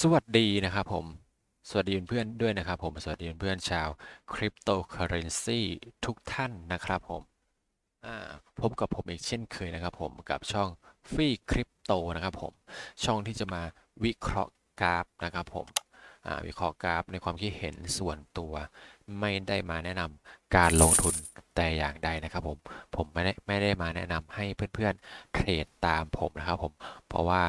สวัสดีนะครับผม สวัสดีเพื่อนด้วยนะครับผม สวัสดีเพื่อนชาวคริปโตเคอเรนซีทุกท่านนะครับผมพบกับผมอีกเช่นเคยนะครับผมกับช่องฟรีคริปโตนะครับผม ช่องที่จะมาวิเคราะห์กราฟนะครับผม วิเคราะห์กราฟในความคิดเห็นส่วนตัว ไม่ได้มาแนะนำการลงทุนแต่อย่างใดนะครับผมผมไม่ได้ไม่ได้มาแนะนำให้เพื่อนๆเทรดตามผมนะครับผมเพราะว่า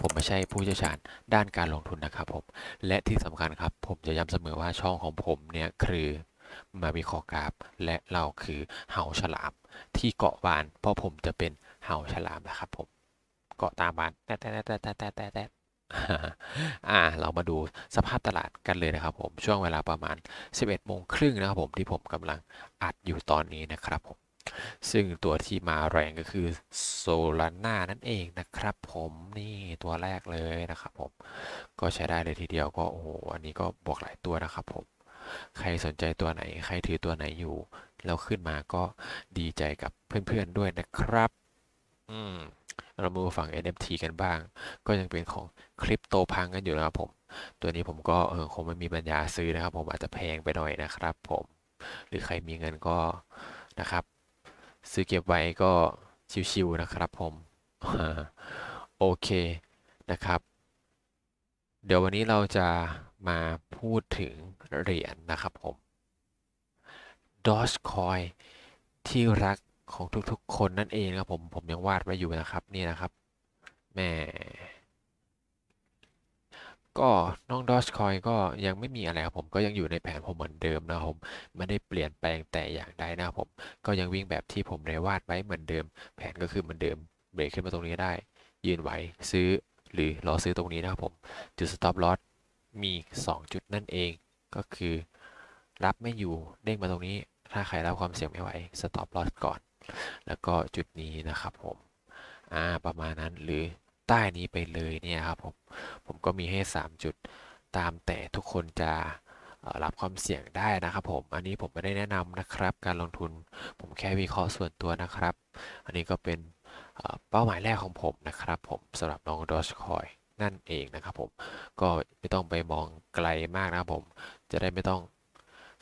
ผมไม่ใช่ผู้เชี่ยวชาญด้านการลงทุนนะครับผมและที่สำคัญครับ ผมจะย้ำเสมอว่าช่องของผมเนี่ยคือมาวิเคราะห์กราฟ และเราคือเห่าฉลามที่เกาะวาน เพราะผมจะเป็นเห่าฉลามนะครับผมเกาะตามวานแต่แต่แต่แต่แต่แต่ อ่าเรามาดูสภาพตลาดกันเลยนะครับผมช่วงเวลาประมาณ 11โมงครึ่งนะครับผมที่ผมกำลังอัดอยู่ตอนนี้นะครับผมซึ่งตัวที่มาแรงก็คือโซลาร่านั่นเองนะครับผมนี่ตัวแรกเลยนะครับผมก็ใช้ได้เลยทีเดียวก็โอ้โหอันนี้ก็บวกหลายตัวนะครับผมใครสนใจตัวไหน ใครถือตัวไหนอยู่ แล้วขึ้นมาก็ดีใจกับเพื่อนๆด้วยนะครับ อืม เรามาดูฝั่ง NFT กันบ้าง ก็ยังเป็นของคริปโตพังกันอยู่นะครับผม ตัวนี้ผมก็เออคงไม่มีปัญญาซื้อนะครับผมอาจจะแพงไปหน่อยนะครับผม หรือใครมีเงินก็นะครับ ซื้อเก็บไว้ก็ชิวๆนะครับผมโอเคนะครับ เดี๋ยววันนี้เราจะมาพูดถึงเหรียญนะครับผม Dogecoin ที่รัก ของทุกๆ คนนั่นเองครับผมผมยังวาดไว้อยู่นะครับนี่นะครับแม่ก็น้อง Dogecoin ก็ยังไม่มีอะไรครับผมก็ยังอยู่ในแผนผมเหมือนเดิมนะครับผมไม่ได้เปลี่ยนแปลงแต่อย่างใดนะครับผมก็ยังวิ่งแบบที่ผมได้วาดไว้เหมือนเดิม แผนก็คือเหมือนเดิมเบรกขึ้นมาตรงนี้ได้ ยืนไว้ซื้อหรือรอซื้อตรงนี้นะครับผมจุด stop loss มี 2 จุดนั่นเองก็คือ รับไม่อยู่เด้งมาตรงนี้ ถ้าใครรับความเสี่ยงไม่ไหว stop loss ก่อน แล้วก็จุดนี้นะครับผมอ่าประมาณนั้นหรือใต้นี้ไปเลยเนี่ยครับผมผมก็มีให้ 3 จุดตามแต่ทุกคนจะรับความเสี่ยงได้นะครับผม อันนี้ผมไม่ได้แนะนำนะครับ การลงทุนผมแค่วิเคราะห์ส่วนตัวนะครับ อันนี้ก็เป็นเป้าหมายแรกของผมนะครับ ผมสำหรับน้อง Dogecoin นั่นเองนะครับผม ก็ไม่ต้องไปมองไกลมากนะครับผม จะได้ไม่ต้อง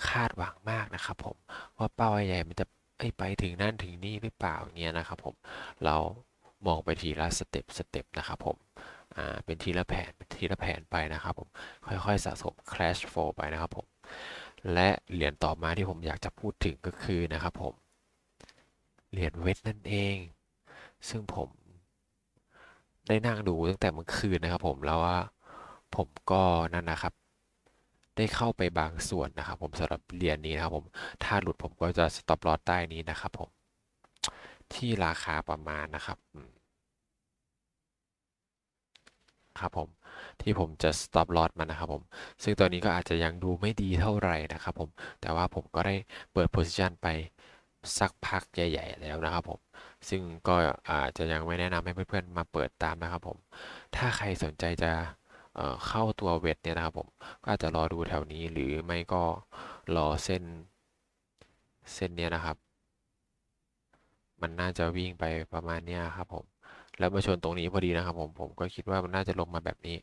คาดหวังมากนะครับผม ว่าเป้าใหญ่มันจะ ไปถึงนั่นถึงนี่หรือเปล่าเงี้ยนะครับผมเรามองไปทีละสเต็ปสเต็ปนะครับผมเป็นทีละแผนทีละแผนไปนะครับผมค่อยๆสะสม cash flow ไปนะครับผมและเหรียญต่อมาที่ผมอยากจะพูดถึงก็คือนะครับผมเหรียญเวทนั่นเอง ซึ่งผมได้นั่งดูตั้งแต่เมื่อคืนนะครับผมแล้วว่าผมก็นั่นนะครับ ได้เข้าไปบางส่วนนะครับ ผมสำหรับเหรียญนี้นะครับผมถ้าหลุดผมก็จะ stop loss ใต้นี้นะครับผมที่ราคาประมาณนะครับครับผมที่ผมจะ stop loss มันนะครับผมซึ่งตัวนี้ก็อาจจะยังดูไม่ดีเท่าไหร่นะครับผมแต่ว่าผมก็ได้เปิด position ไปสักพักใหญ่ ๆ แล้วนะครับผมซึ่งก็อาจจะยังไม่แนะนำให้เพื่อนๆมาเปิดตามนะครับผมถ้าใครสนใจจะ เข้าตัวเวทเนี่ยนะครับผมก็อาจจะรอดูแถวนี้หรือไม่ก็รอเส้นเส้นเนี้ยนะครับ มันน่าจะวิ่งไปประมาณเนี้ยครับผมแล้วมาชนตรงนี้พอดีนะครับผมผมก็คิดว่ามันน่าจะลงมาแบบนี้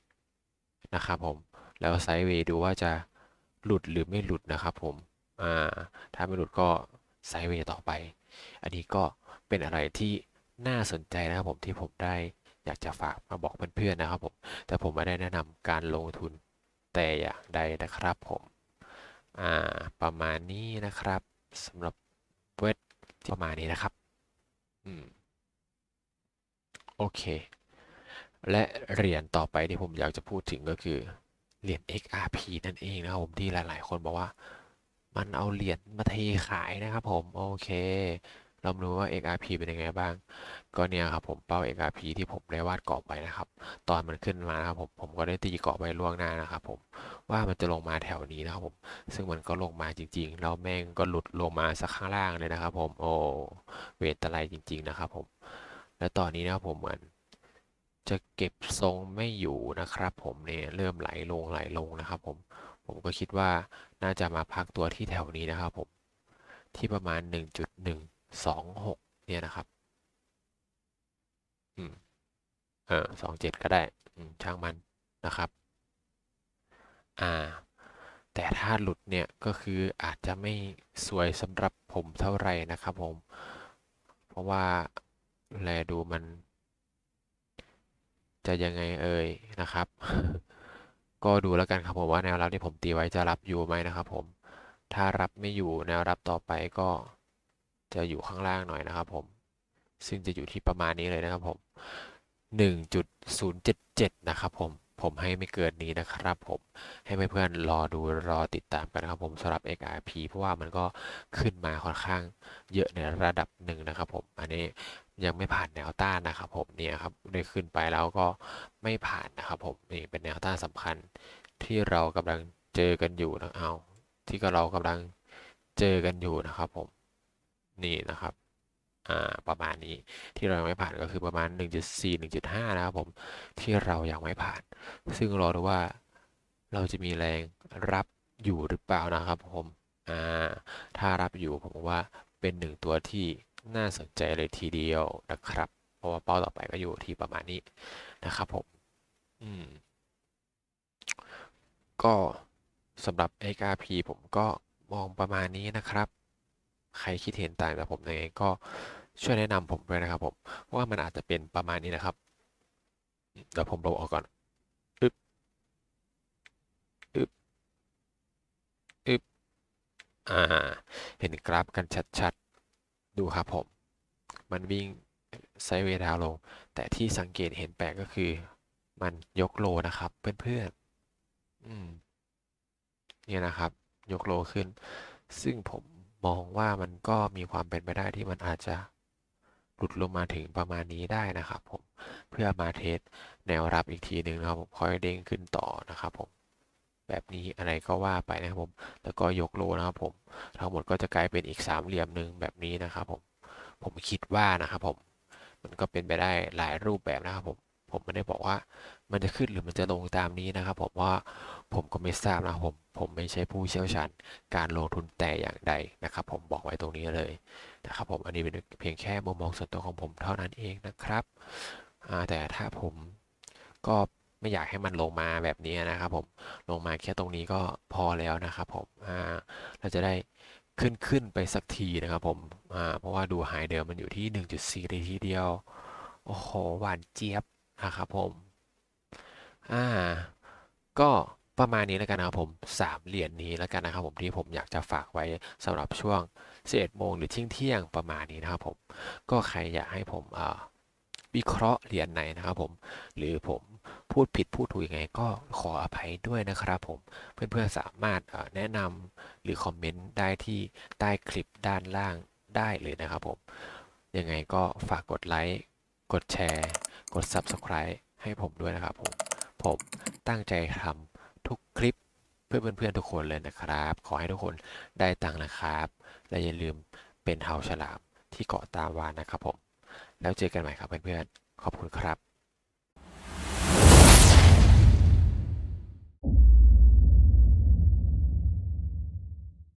นะครับผมแล้วไซด์เวย์ดูว่าจะหลุดหรือไม่หลุดนะครับผมอ่าถ้าไม่หลุดก็ไซด์เวย์ต่อไป อันนี้ก็เป็นอะไรที่น่าสนใจนะครับผมที่ผมได้ อยากจะฝากมาบอกเพื่อนๆนะครับผม แต่ผมไม่ได้แนะนำการลงทุนแต่อย่างใดนะครับผมอ่าประมาณนี้นะครับสำหรับเวทประมาณนี้นะครับอืมโอเค และเหรียญต่อไปที่ผมอยากจะพูดถึงก็คือเหรียญ XRP นั่นเองนะครับผมที่หลายๆ คนบอกว่า มันเอาเหรียญมาเทขายนะครับผม โอเค เรามาดูว่า XRP เป็นยังไงบ้าง ก็เนี่ยครับผมเป้า XRP ที่ผมได้วาดกรอบไว้นะครับ ตอนมันขึ้นมานะครับผมผมก็ได้ตีกรอบไว้ล่วงหน้านะครับผมว่ามันจะลงมาแถวนี้นะครับผม ซึ่งมันก็ลงมาจริง ๆ แล้วแม่งก็หลุดลงมาสักข้างล่างเลยนะครับ ผมโอ้เวทอะไรจริง ๆ นะครับผม และตอนนี้นะครับผมเหมือนจะเก็บทรงไม่อยู่นะครับ ผมเนี่ยเริ่มไหลลงไหลลงนะครับ ผมผมก็คิดว่าน่าจะมาพักตัวที่แถวนี้นะครับ ผมที่ประมาณ 1.126เนี่ยนะครับ อืมเออ27ก็ได้ช่างมันนะครับ อ่า แต่ถ้าหลุดเนี่ยก็คืออาจจะไม่สวยสำหรับผมเท่าไหร่นะครับผม เพราะว่าแลดูมัน จะยังไงเอ่ยนะครับ ก็ดูแล้วกันครับผมว่าแนวรับที่ผมตีไว้จะรับอยู่ไหมนะครับผม ถ้ารับไม่อยู่แนวรับต่อไปก็ จะอยู่ข้างล่างหน่อยนะครับผมซึ่งจะอยู่ที่ประมาณนี้เลยนะครับผม 1.077 นะครับผม ผมให้ไม่เกินนี้นะครับผม ให้เพื่อนๆรอดูรอติดตามกันนะครับผมสำหรับ XRP เพราะว่ามันก็ขึ้นมาค่อนข้างเยอะในระดับหนึ่งนะครับผม อันนี้ยังไม่ผ่านแนวต้านนะครับผมเนี่ยครับได้ขึ้นไปแล้วก็ไม่ผ่านนะครับผมนี่เป็นแนวต้านสำคัญที่เรากำลังเจอกันอยู่นะเอาที่ก็เรากำลังเจอกันอยู่นะครับผม นี่นะครับประมาณนี้ที่เรายังไม่ผ่านก็คือประมาณ 1.4 1.5 นะครับผมที่เรายังไม่ผ่าน ซึ่งรอดูว่าเราจะมีแรงรับอยู่หรือเปล่านะครับผมถ้ารับอยู่ผมว่าเป็นหนึ่งตัวที่น่าสนใจเลยทีเดียวนะครับ เพราะว่าเป้าต่อไปก็อยู่ที่ประมาณนี้นะครับผมอืมก็สำหรับ XRP ผมก็มองประมาณนี้นะครับ ใครคิดเห็นต่างจากผมยังไงก็ช่วยแนะนำผมด้วยนะครับผมว่ามันอาจจะเป็นประมาณนี้นะครับ เดี๋ยวผมลบออกก่อนอึ๊บอึ๊บอึ๊บอ่า เห็นกราฟกันชัดๆ ดูครับผม มันวิ่งไซด์เวย์ดาวลง แต่ที่สังเกตเห็นแปลกก็คือ มันยกโลนะครับ เพื่อนๆ อืม เนี่ยนะครับ ยกโลขึ้น ซึ่งผม มองว่ามันก็มีความเป็นไปได้ที่มันอาจจะหลุดลงมาถึงประมาณนี้ได้นะครับผมเพื่อมาเทสแนวรับอีกทีหนึ่งนะครับผมค่อยเด้งขึ้นต่อนะครับผมแบบนี้อะไรก็ว่าไปนะครับผมแล้วก็ยกโลนะครับผมทั้งหมดก็จะกลายเป็นอีกสามเหลี่ยมหนึ่งแบบนี้นะครับผมผมคิดว่านะครับผมมันก็เป็นไปได้หลายรูปแบบนะครับผม ผมไม่ได้บอกว่ามันจะขึ้นหรือมันจะลงตามนี้นะครับ ผมว่าผมก็ไม่ทราบนะผมผมไม่ใช่ผู้เชี่ยวชาญการลงทุนแต่อย่างใดนะครับ ผมบอกไว้ตรงนี้เลยนะครับ ผมอันนี้เป็นเพียงแค่มุมมองส่วนตัวของผมเท่านั้นเองนะครับแต่ถ้าผมก็ไม่อยากให้มันลงมาแบบนี้นะครับ ผมลงมาแค่ตรงนี้ก็พอแล้วนะครับผมเราจะได้ขึ้นขึ้นไปสักทีนะครับ ผมเพราะว่าดูไฮเดิมมันอยู่ที่ 1.4เลยทีเดียว โอ้โห หวานเจี๊ยบ นะครับผม อ่า ก็ประมาณนี้แล้วกันนะครับผมสามเหรียญนี้แล้วกันนะครับผมที่ผมอยากจะฝากไว้สำหรับช่วง 11โมงหรือเที่ยงเที่ยงประมาณนี้นะครับผม ก็ใครอยากให้ผมวิเคราะห์เหรียญไหนนะครับผม หรือผมพูดผิดพูดถูกยังไงก็ขออภัยด้วยนะครับผม เพื่อนๆสามารถแนะนำหรือคอมเมนต์ได้ที่ใต้คลิปด้านล่างได้เลยนะครับผม ยังไงก็ฝากกดไลค์ กดแชร์ กด Subscribe ให้ผมด้วยนะครับผม ผมตั้งใจทำทุกคลิปเพื่อเพื่อนๆทุกคนเลยนะครับ ขอให้ทุกคนได้ตังค์นะครับ และอย่าลืมเป็นเฮาฉลามที่เกาะตามวานนะครับผม แล้วเจอกันใหม่ครับเพื่อนๆ ขอบคุณครับ